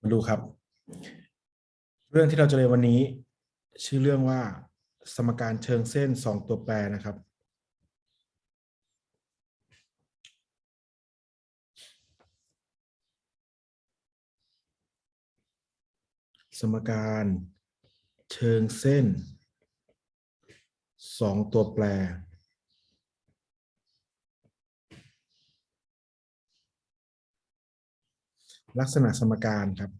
มาดูครับ เรื่องที่เราจะเรียนวันนี้ ชื่อเรื่องว่า สมการเชิงเส้นสองตัวแปรนะครับ สมการเชิงเส้นสองตัวแปร ลักษณะสมการครับ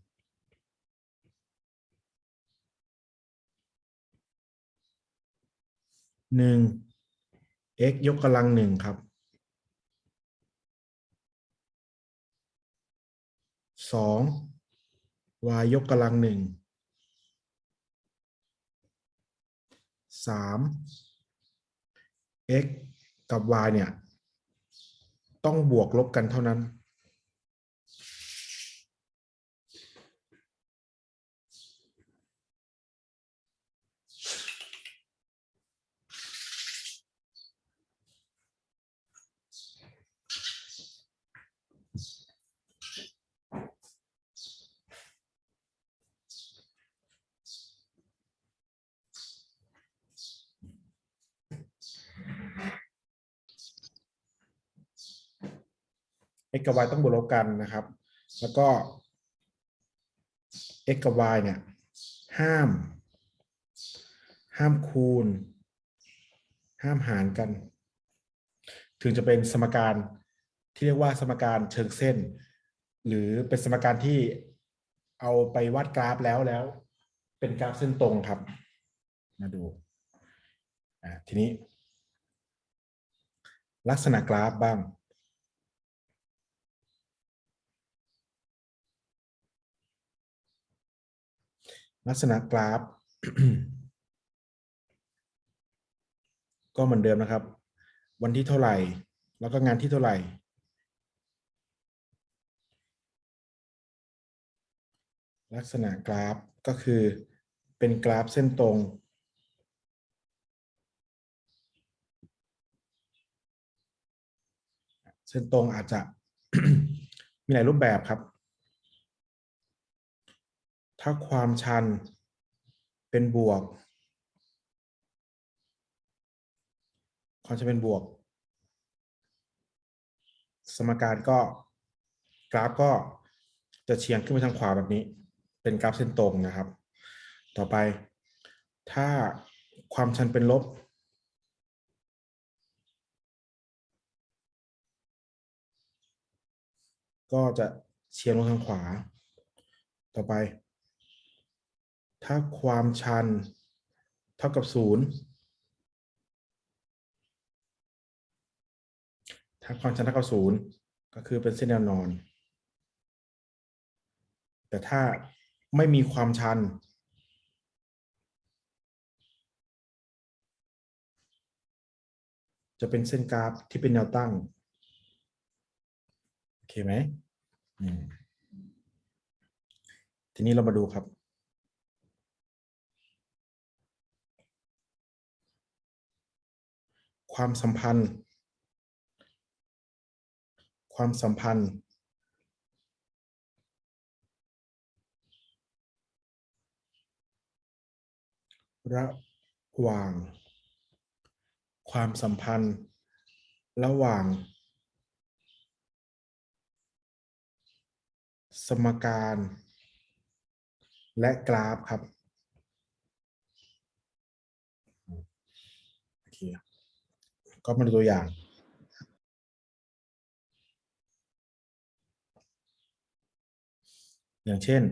หนึ่ง x ยกกำลังหนึ่งครับ สอง y ยกกำลังหนึ่ง สาม x กับ y เนี่ย ต้องบวกลบกันเท่านั้น x กับ y ต้องบวกลบกันนะครับ แล้วก็ x กับ y เนี่ย ห้าม ห้ามคูณ ห้ามหารกัน ถึงจะเป็นสมการที่เรียกว่าสมการเชิงเส้น หรือเป็นสมการที่เอาไปวาดกราฟแล้วแล้ว เป็นกราฟเส้นตรงครับ มาดูทีนี้ ลักษณะกราฟบ้าง ลักษณะกราฟ ก็เหมือนเดิมนะครับ วันที่เท่าไหร่ แล้วก็งานที่เท่าไหร่ ลักษณะกราฟก็คือเป็นกราฟเส้นตรงเส้นตรงอาจจะมีหลายรูปแบบครับ ถ้าความชันเป็นบวก ความชันเป็นบวก สมการก็กราฟก็จะเฉียงขึ้นไปทางขวาแบบนี้ เป็นกราฟเส้นตรงนะครับ ต่อไปถ้าความชันเป็นลบ ก็จะเฉียงลงทางขวา ต่อไป ถ้าความชัน เท่ากับศูนย์ถ้าความชันเท่ากับศูนย์ก็คือเป็นเส้นแนวนอน แต่ถ้าไม่มีความชัน จะเป็นเส้นกราฟที่เป็นแนวตั้ง โอเคไหมทีนี้เรามาดูครับ ความสัมพันธ์ ความสัมพันธ์ ระหว่าง ความสัมพันธ์ ระหว่าง สมการ และกราฟครับโอเค ก็มาดูตัวอย่าง อย่างเช่น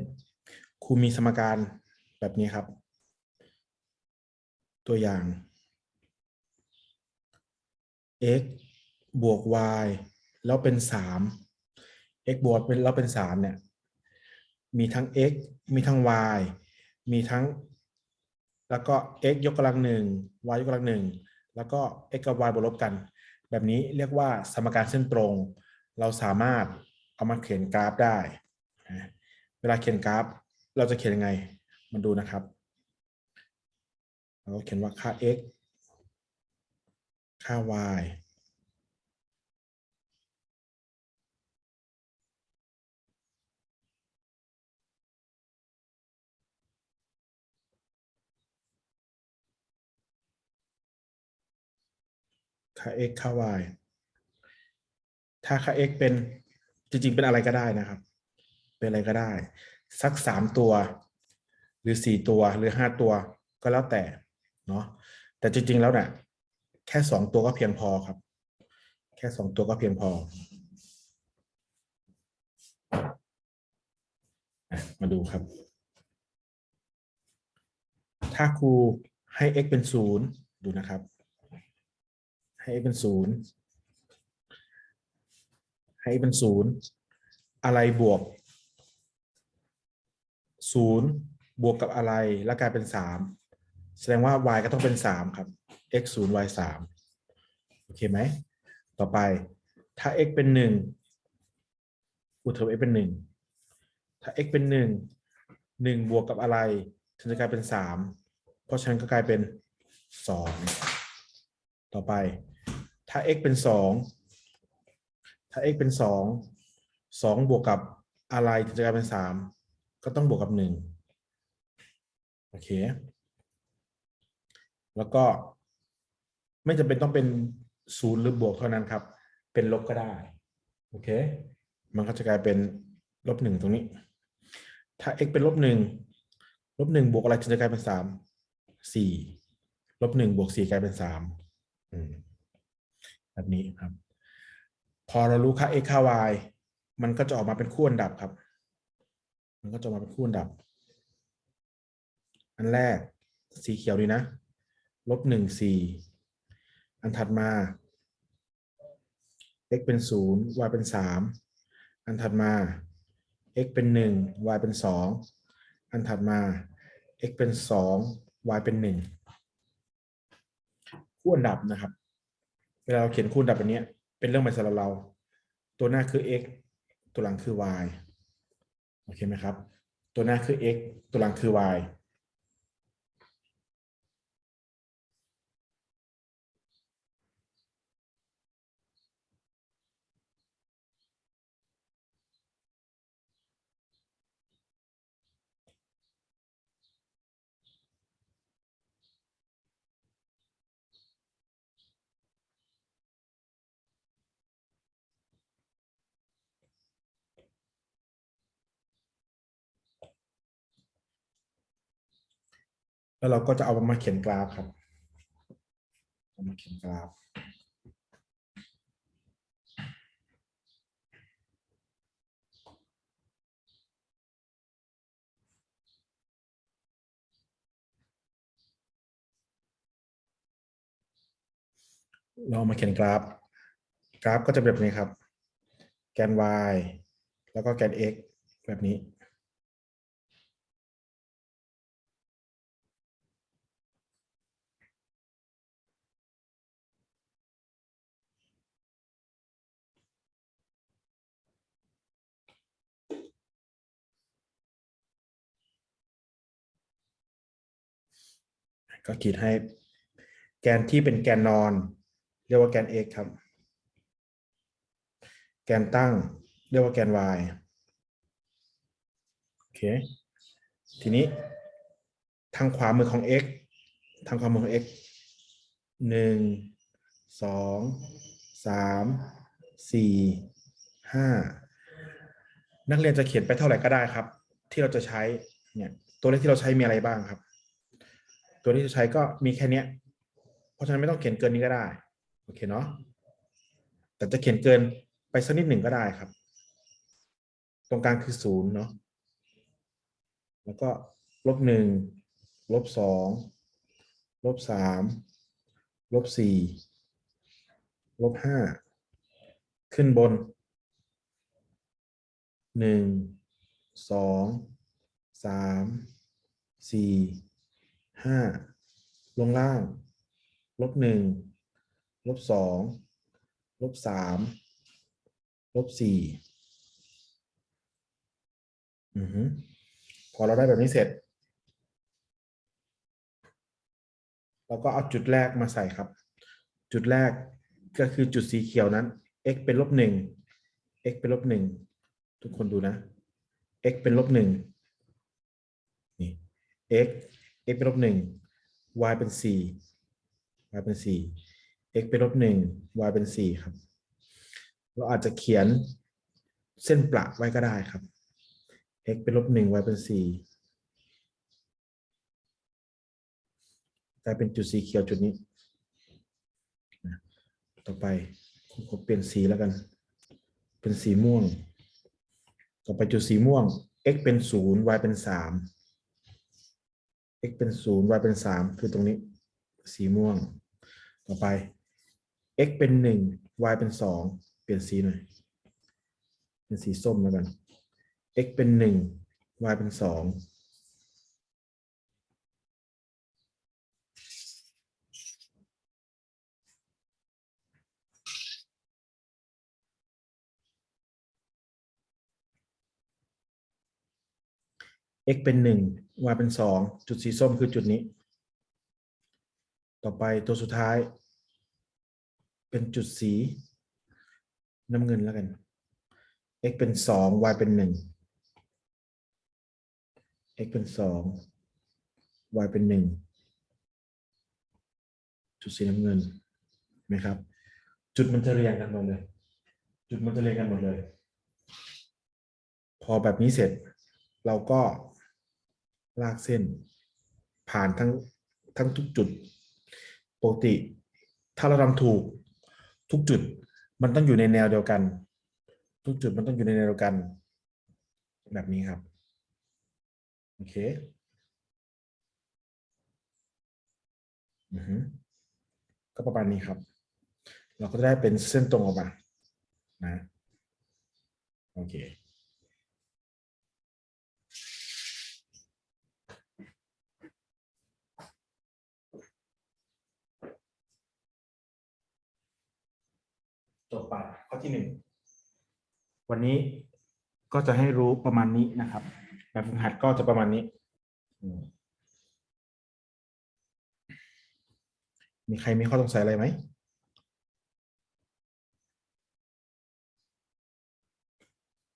ครูมีสมการแบบนี้ครับ ตัวอย่าง x บวก y แล้วเป็นสาม x บวกเป็นแล้วเป็นสามเนี่ย มีทั้ง x มีทั้ง y มีทั้ง แล้วก็ x ยกกำลังหนึ่ง y ยกกำลังหนึ่ง แล้วก็ x กับ y บวกลบกัน แบบนี้เรียกว่าสมการเส้นตรง เราสามารถเอามาเขียนกราฟได้ เวลาเขียนกราฟ เราจะเขียนยังไง มาดูนะครับเราเขียนว่าค่า x ค่า y ค่า x ค่า y ถ้าค่า x เป็นจริง ๆ เป็นอะไรก็ได้นะครับ เป็นอะไรก็ได้ สักสามตัว หรือสี่ตัวหรือห้าตัวก็แล้วแต่เนาะแต่จริง ๆ แล้วเนี่ยแค่สองตัวก็เพียงพอครับ แค่สองตัวก็เพียงพอ มาดูครับ ถ้าครูให้ x เป็นศูนย์ดูนะครับ ให้ x เป็นศูนย์ให้ x เป็นศูนย์อะไรบวกศูนย์บวกกับอะไรแล้วกลายเป็นสามแสดงว่า y ก็ต้องเป็นสามครับ x ศูนย์ y สามโอเคไหม ต่อไปถ้า x เป็นหนึ่งกูเทอม x เป็นหนึ่งถ้า x เป็นหนึ่งหนึ่งบวกกับอะไรถึงจะกลายเป็นสามเพราะฉะนั้นก็กลายเป็นสองต่อไป ถ้า x เป็นสองถ้า x เป็นสองสองบวกกับอะไรถึงจะกลายเป็นสามก็ต้องบวกกับหนึ่งโอเค แล้วก็ไม่จำเป็นต้องเป็นศูนย์หรือบวกเท่านั้นครับ เป็นลบก็ได้ โอเค มันก็จะกลายเป็นลบหนึ่งตรงนี้ ถ้า x เป็นลบหนึ่งลบหนึ่งบวกอะไรถึงจะกลายเป็นสามสี่ลบหนึ่งบวกสี่กลายเป็นสามอืม แบบนี้ครับ พอเรารู้ค่า x ค่า y มันก็จะออกมาเป็นคู่อันดับครับ มันก็จะออกมาเป็นคู่อันดับ อันแรกสีเขียวนี่นะลบหนึ่งสี่อันถัดมา x เป็นศูนย์ y เป็นสามอันถัดมา x เป็นหนึ่ง y เป็นสองอันถัดมา x เป็นสอง y เป็นหนึ่งคู่อันดับนะครับ เวลาเราเขียนคูณดับแบบนี้เป็นเรื่องใหม่สำหรับเรา ตัวหน้าคือ x ตัวหลังคือ y โอเคไหมครับ ตัวหน้าคือ x ตัวหลังคือ y แล้วเราก็จะเอามาเขียนกราฟครับเอามาเขียนกราฟเราเอามาเขียนกราฟ กราฟก็จะแบบนี้ครับ แกน y แล้วก็แกน x แบบนี้ ก็ขีดให้แกนที่เป็นแกนนอน เรียกว่าแกน x ครับ แกนตั้ง เรียกว่าแกน y โอเค ทีนี้ทางขวามือของ x ทางขวามือของ x หนึ่งสองสามสี่ห้านักเรียนจะเขียนไปเท่าไหร่ก็ได้ครับ ที่เราจะใช้เนี่ยตัวเลขที่เราใช้มีอะไรบ้างครับ ตัวที่จะใช้ก็มีแค่เนี้ยเพราะฉะนั้นไม่ต้องเขียนเกินนี้ก็ได้โอเคเนาะแต่จะเขียนเกินไปสักนิดหนึ่งก็ได้ครับ ตรงกลางคือศูนย์เนาะแล้วก็ลบหนึ่งลบสองลบสามลบสี่ลบห้าขึ้นบนหนึ่งสองสามสี่ ห้าลงล่าง ลบหนึ่งลบสองลบสามลบสี่พอเราได้แบบนี้เสร็จ เราก็เอาจุดแรกมาใส่ครับ จุดแรกก็คือจุดสีเขียวนั้น x เป็นลบหนึ่ง x เป็นลบหนึ่งทุกคนดูนะ x เป็นลบหนึ่งนี่ x x เป็นลบหนึ่ง y เป็นสี่ y เป็นสี่ x เป็นลบหนึ่ง y เป็นสี่ครับ เราอาจจะเขียนเส้นประไว้ก็ได้ครับ x เป็นลบหนึ่ง y เป็นสี่กลายเป็นจุดสีเขียวจุดนี้ ต่อไปผมเปลี่ยนสีแล้วกัน เป็นสีม่วง ต่อไปจุดสีม่วง x เป็นศูนย์ y เป็นสาม x เป็นศูนย์ y เป็นสามคือตรงนี้ สีม่วง ต่อไป x เป็นหนึ่ง y เป็นสองเปลี่ยนสีหน่อย เป็นสีส้มแล้วกัน x เป็นหนึ่ง y เป็นสอง x เป็นหนึ่ง y เป็นสองจุดสีส้มคือจุดนี้ ต่อไปตัวสุดท้าย เป็นจุดสีน้ำเงินแล้วกัน x เป็นสอง y เป็นหนึ่ง x เป็นสอง y เป็นหนึ่งจุดสีน้ำเงินเห็นไหมครับ จุดมันจะเรียงกันหมดเลย จุดมันจะเรียงกันหมดเลย พอแบบนี้เสร็จเราก็ ลากเส้น ผ่านทั้งทั้งทุกจุด ปกติ ถ้าเราทำถูกทุกจุดมันต้องอยู่ในแนวเดียวกัน ทุกจุดมันต้องอยู่ในแนวเดียวกัน แบบนี้ครับ โอเคอือฮึก็ประมาณนี้ครับ เราก็จะได้เป็นเส้นตรงออกมานะ โอเค จบไปข้อที่หนึ่งวันนี้ก็จะให้รู้ประมาณนี้นะครับแบบฝึกหัดก็จะประมาณนี้ มีใครมีข้อสงสัยอะไรไหม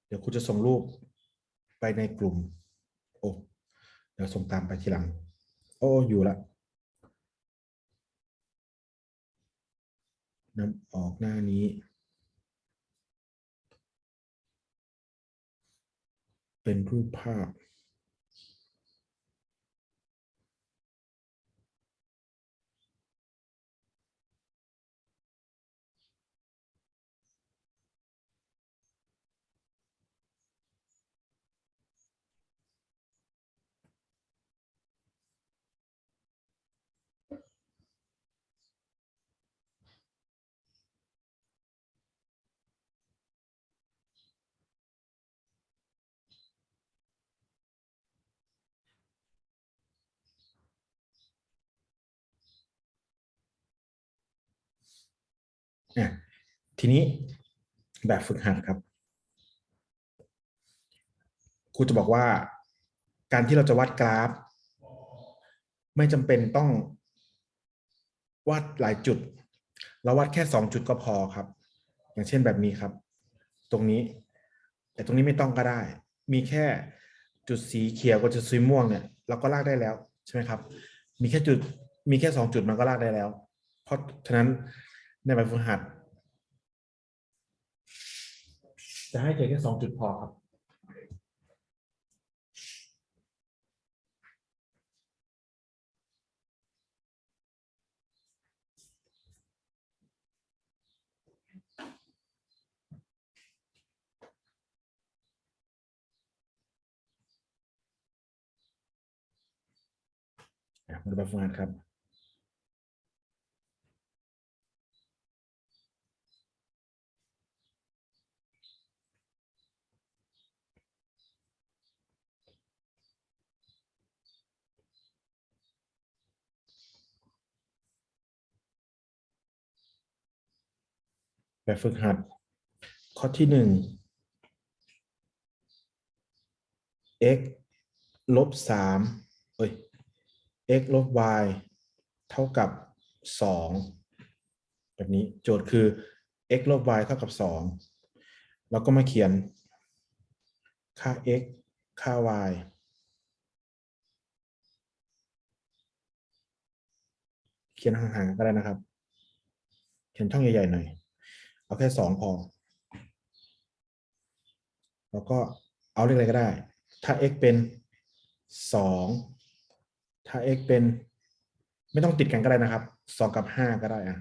เดี๋ยวครูจะส่งรูปไปในกลุ่ม โอ้ เดี๋ยวส่งตามไปทีหลัง โอ้ อยู่ละ นำออกหน้านี้ เป็นรูปภาพ อะทีนี้แบบฝึกหัดครับครูจะบอกว่า การที่เราจะวาดกราฟ ไม่จำเป็นต้อง วาดหลายจุด เราวาดแค่สองจุดก็พอครับ อย่างเช่นแบบนี้ครับ ตรงนี้ แต่ตรงนี้ไม่ต้องก็ได้ มีแค่จุดสีเขียวกับจุดสีม่วงเนี่ยเราก็ลากได้แล้วใช่ไหมครับ มีแค่จุดมีแค่สองจุดมันก็ลากได้แล้ว เพราะฉะนั้น ในแบบฝึกหัด จะให้เจอแค่สองจุดพอครับ อะมาดูแบบฝึกหัดครับ แบบฝึกหัด ข้อที่หนึ่ง x ลบสามเอ้ย x ลบ y เท่ากับสองแบบนี้โจทย์คือ x ลบ y เท่ากับสองเราก็มาเขียนค่า x ค่า y เขียนห่างๆก็ได้นะครับ เขียนช่องใหญ่ๆหน่อย เอาแค่สองพอ แล้วก็เอาเลขอะไรก็ได้ ถ้า x เป็นสองถ้า x เป็น ไม่ต้องติดกันก็ได้นะครับสองกับห้าก็ได้อะ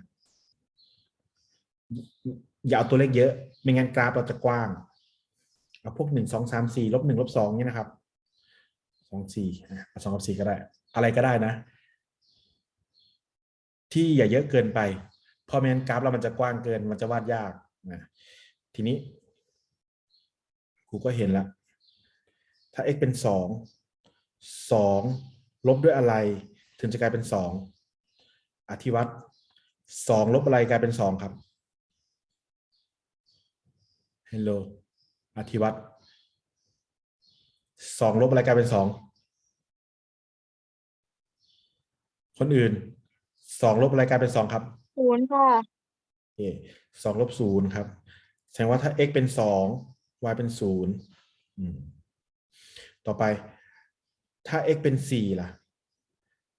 อย่าเอาตัวเลขเยอะ ไม่งั้นกราฟเราจะกว้าง เอาพวกหนึ่งสองสามสี่ลบหนึ่งลบสองเนี่ยนะครับสองสี่เอาสองกับสี่ก็ได้ อะไรก็ได้นะ ที่อย่าเยอะเกินไป พราะไม่งั้นกราฟเรามันจะกว้างเกิน มันจะวาดยากนะทีนี้ครูก็เห็นแล้วถ้า x เป็นสองสองลบด้วยอะไร ถึงจะกลายเป็นสองอธิวัตสองลบอะไรกลายเป็นสองครับ Hello อธิวัตสองลบอะไรกลายเป็นสองคนอื่นสองลบอะไรกลายเป็นสองครับ ศูนย์ค่ะโอเคสองลบศูนย์ครับ แสดงว่าถ้า x เป็นสอง y เป็นศูนย์อืมต่อไป ถ้า x เป็นสี่ล่ะ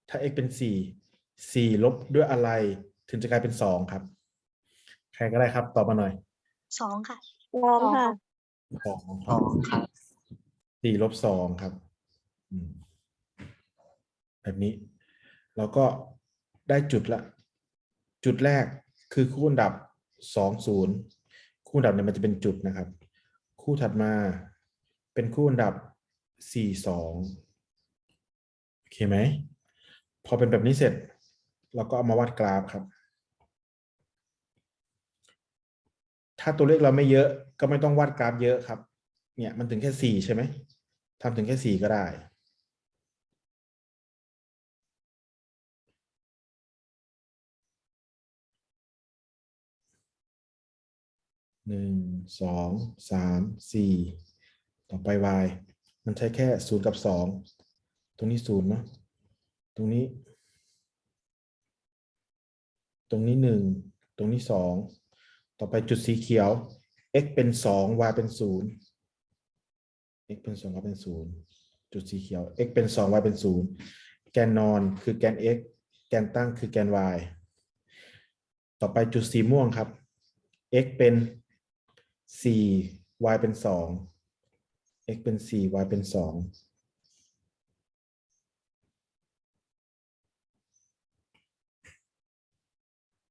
ถ้า x เป็นสี่สี่ลบด้วยอะไร ถึงจะกลายเป็นสองครับ ใครก็ได้ครับ ตอบมาหน่อยสองค่ะสองค่ะสองคสรับองครับสี่ลบสองครับอืมแบบนี้ เราก็ได้จุดละ จุดแรกคือคู่อันดับสองศูนย์คู่อันดับเนี่ยมันจะเป็นจุดนะครับ คู่ถัดมาเป็นคู่อันดับสี่สองโอเคไหมพอเป็นแบบนี้เสร็จ เราก็เอามาวาดกราฟครับ ถ้าตัวเลขเราไม่เยอะก็ไม่ต้องวาดกราฟเยอะครับ เนี่ยมันถึงแค่สี่ใช่ไหมทำถึงแค่สี่ก็ได้ หนึ่งสองสามสี่ต่อไป y มันใช้แค่ศูนย์กับสองตรงนี้ศูนย์เนาะตรงนี้ ตรงนี้หนึ่งตรงนี้สองต่อไปจุดสีเขียว x เป็นสอง y เป็นศูนย์ x เป็นสอง y เป็นศูนย์จุดสีเขียว x เป็นสอง y เป็นศูนย์แกนนอนคือแกน x แกนตั้งคือแกน y ต่อไปจุดสีม่วงครับ x เป็น สี่ y เป็นสอง x เป็นสี่ y เป็นสอง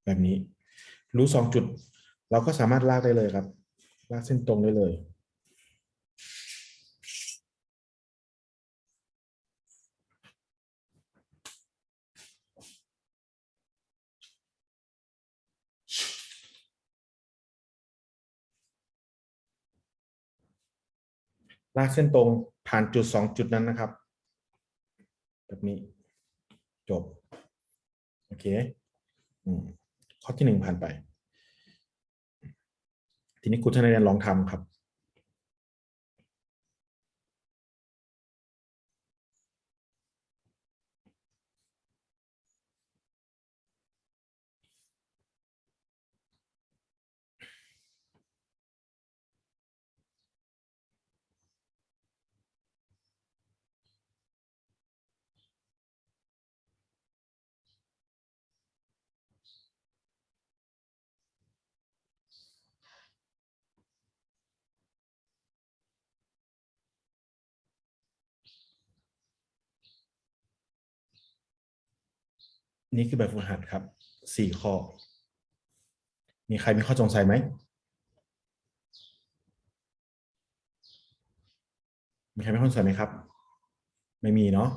แบบนี้ รู้สองจุด เราก็สามารถลากได้เลยครับ ลากเส้นตรงได้เลย ลากเส้นตรงผ่านจุดสองจุดนั้นนะครับ แบบนี้จบ โอเคอข้อที่หนึ่งผ่านไป ทีนี้คุณทนายเรียนลองทำครับ นี่คือแบบฝึกหัดครับสี่ข้อ มีใครมีข้อสงสัยไหม มีใครมีข้อสงสัยไหมครับ ไม่มีเนาะ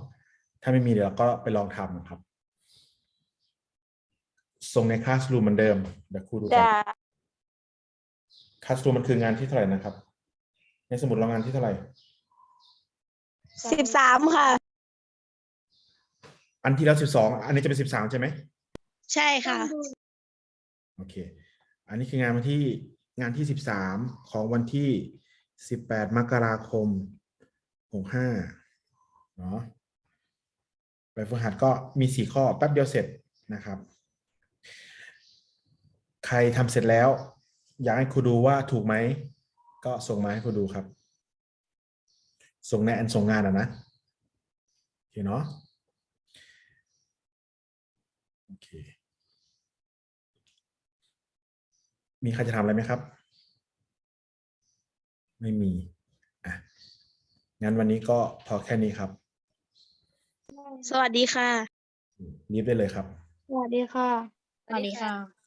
ถ้าไม่มีเดี๋ยวเราก็ไปลองทำครับส่งในคลาสรูมเหมือนเดิม เดี๋ยวครูดูกัจะนคลาสรูมมันคืองานที่เท่าไหร่นะครับ ในสมุดเรางานที่เท่าไหร่สิบสามค่ะ อันที่แล้วสิบสองอันนี้จะเป็นสิบสามใช่ไหมใช่ค่ะ โอเค อันนี้คืองานวันที่งานที่สิบสามของวันที่สิบแปดมกราคมหกห้าเนาะแบบฝึกหัดก็มีสี่ข้อแป๊บเดียวเสร็จนะครับ ใครทำเสร็จแล้ว อยากให้ครูดูว่าถูกไหม ก็ส่งมาให้ครูดูครับ ส่งในอันส่งงานอะนะโอเคเนาะ โอเค มีใครจะถามอะไรไหมครับ ไม่มีอะงั้นวันนี้ก็พอแค่นี้ครับ สวัสดีค่ะ รีบได้เลยครับ สวัสดีค่ะ สวัสดีค่ะ